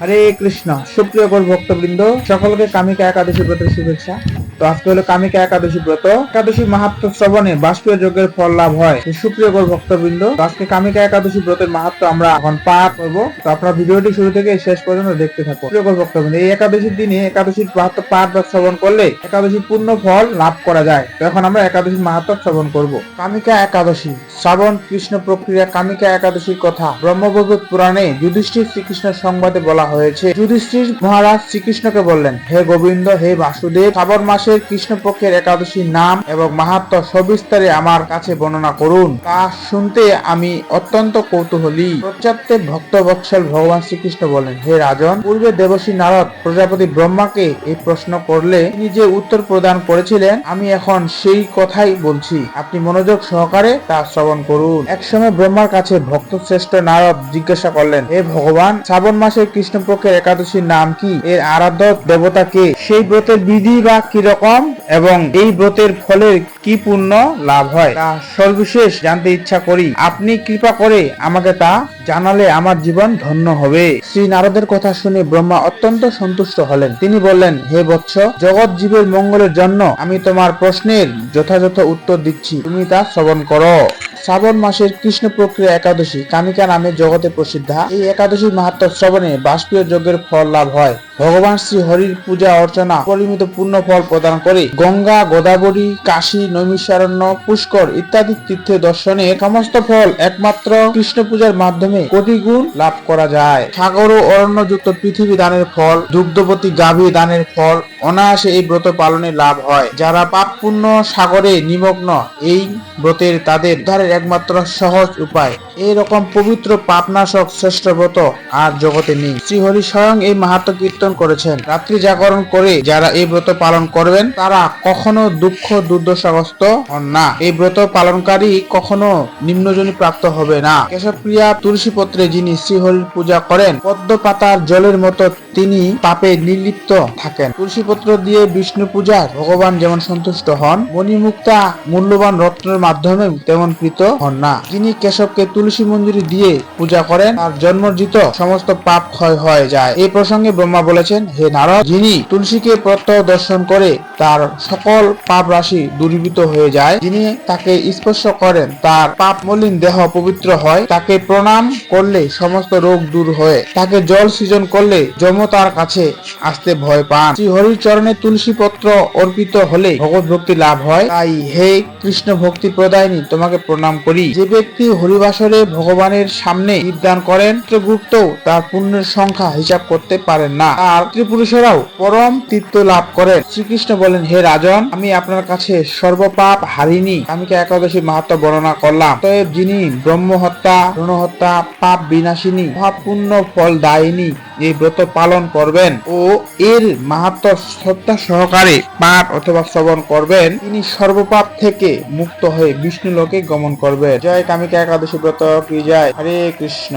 হরে কৃষ্ণ, সুপ্রিয় গৌর ভক্তবৃন্দ, সকলকে কামিকা একাদশী ব্রতের শুভেচ্ছা। তো আজকে হলো কামিকা একাদশী ব্রত। একাদশী মাহাত্ম শ্রবণে বাষ্পীয় যজ্ঞের ফল লাভ হয়। সুপ্রিয় গৌর ভক্তবৃন্দ আজকে কামিকা একাদশী ব্রতের মাহাত্ম আমরা এখন পাঠ করব। তো আপনারা ভিডিওটি শুরু থেকে শেষ পর্যন্ত দেখতে থাকো প্রিয় গৌর ভক্তবৃন্দ, এই একাদশীর দিনে একাদশীর মাহাত্ম পাঠ বা শ্রবণ করলে একাদশীর পূর্ণ ফল লাভ করা যায়। তো এখন আমরা একাদশীর মাহাত্ম শ্রবণ করব। কামিকা একাদশী, শ্রাবণ কৃষ্ণ প্রক্রিয়া কামিকা একাদশীর কথা ব্রহ্মভগবত পুরাণে যুধিষ্ঠির শ্রীকৃষ্ণের সংবাদে বলা হয়েছে। যুধিষ্ঠির মহারাজ শ্রীকৃষ্ণকে বললেন, হে গোবিন্দ, হে বাসুদেব, শ্রাবণ মাসের কৃষ্ণপক্ষের একাদশীর নাম এবং মাহাত্ম সবিস্তারে আমার কাছে বর্ণনা করুন। তা শুনতে আমি অত্যন্ত কৌতূহলী। পশ্চাত্যে ভক্ত বৎসল ভগবান শ্রীকৃষ্ণ বলেন হে রাজন, পূর্বে দেবশ্রী নারদ প্রজাপতি ব্রহ্মাকে এই প্রশ্ন করলে তিনি যে উত্তর প্রদান করেছিলেন, আমি এখন সেই কথাই বলছি। আপনি মনোযোগ সহকারে তা শ্রবণ করুন। একসময় ব্রহ্মার কাছে ভক্ত শ্রেষ্ঠ নারদ জিজ্ঞাসা করলেন, হে ভগবান, শ্রাবণ মাসের কৃষ্ণপক্ষের একাদশীর নাম কি? এর আরাধ্য দেবতা কে? সেই ব্রতের বিধি বা কি রকম? এবং এই ব্রতের ফলে কি পুণ্য লাভ হয়? তা সর্বশেষ জানতে ইচ্ছা করি। আপনি কৃপা করে আমাকে তা জানালে আমার জীবন ধন্য হবে। শ্রী নারদের কথা শুনে ব্রহ্মা অত্যন্ত সন্তুষ্ট হলেন। তিনি বললেন, হে বৎস, জগৎ জীবের মঙ্গলের জন্য আমি তোমার প্রশ্নের যথাযথ উত্তর দিচ্ছি। তুমি তা শ্রবণ করো। শ্রাবণ মাসের কৃষ্ণ প্রক্রিয়া একাদশী কামিকা নামে জগতে প্রসিদ্ধা। এই একাদশীর মাহাত্ম শ্রবণে বাষ্পীয় যজ্ঞের ফল লাভ হয়। ভগবান শ্রী হরির পূজা অর্চনা পরিমিত পূর্ণ ফল প্রদান করে। গঙ্গা, গোদাবরী, কাশী, নৈমিষারণ্য, পুষ্কর ইত্যাদি তীর্থে দর্শনে সমস্ত ফল একমাত্র কৃষ্ণ পূজার মাধ্যমে কোটি গুণ লাভ করা যায়। সাগর ও অরণ্যযুক্ত পৃথিবী দানের ফল, দুগ্ধবতী গাভী দানের ফল অনায়াসে এই ব্রত পালনে লাভ হয়। যারা পাপ পুণ্য সাগরে নিমগ্ন, এই ব্রতের তাদের উদ্ধারের একমাত্র সহজ উপায়। এই রকম পবিত্র পাপনাশক শ্রেষ্ঠ ব্রত আর জগতে নেই। শ্রীহরি স্বয়ং এই মাহাত্ম কীর্তন করেছেন। রাত্রি জাগরণ করে যারা এই ব্রত পালন করবেন, তারা কখনো দুঃখ, দুর্দশাগ্রস্ত হন না। এই ব্রত পালনকারী কখনো নিম্নজনী প্রাপ্ত হবে না। কেশবপ্রিয়া তুলসী পত্রে যিনি শ্রীহরির পূজা করেন পদ্ম পাতার জলের মতো তিনি পাপে নির্লিপ্ত থাকেন। তুলসী পত্র দিয়ে বিষ্ণু পূজা ভগবান যেমন সন্তুষ্ট হন, মণিমুক্তা মূল্যবান রত্নের মাধ্যমে তেমন কৃত হন না। যিনি কেশবকে তুলসী মঞ্জুরি দিয়ে পূজা করেন তার জন্মর্জিত সমস্ত পাপ ক্ষয় হয়ে যায়। এই প্রসঙ্গে ব্রহ্মা বলেছেন, হে নারদ, যিনি তুলসীকে প্রত্যহ দর্শন করে তার সকল পাপ রাশি দূরীভূত হয়ে যায়, যিনি তাকে স্পর্শ করেন, তার পাপ মলিন দেহ পবিত্র হয়, তাকে প্রণাম করলে সমস্ত রোগ দূর হয়ে, তাকে জল সৃজন করলে যম তার কাছে আসতে ভয় পান। শ্রী হরির চরণে তুলসী পত্র অর্পিত হলে ভগবত ভক্তি লাভ হয়। তাই হে কৃষ্ণ ভক্তি প্রদায়নী, তোমাকে প্রণাম করি। যে ব্যক্তি হরিবাসরে ভগবানের সামনে বিদ্যান করেন চিত্রগুপ্ত তার পুণ্যের সংখ্যা হিসাব করতে পারেন না। আর ত্রিপুরুষেরাও পরম তৃপ্ত লাভ করেন। শ্রীকৃষ্ণ বলেন, হে রাজন, আমি আপনার কাছে সর্বপাপ হারিনি। আমি কি একাদশী মাহাত্ম বর্ণনা করলাম? তবে যিনি ব্রহ্ম হত্যা হত্যা পাপ বিনাশিনী, মহাপুণ্য ফল দায়িনী এই ব্রত পালন করবেন ও এর মাহাত্ম শ্রদ্ধা সহকারে পাঠ অথবা শ্রবণ করবেন, তিনি সর্বপাপ থেকে মুক্ত হয়ে বিষ্ণু লোকে গমন করবেন। জয় কামিকা একাদশী ব্রত, কি জয়? হরে কৃষ্ণ।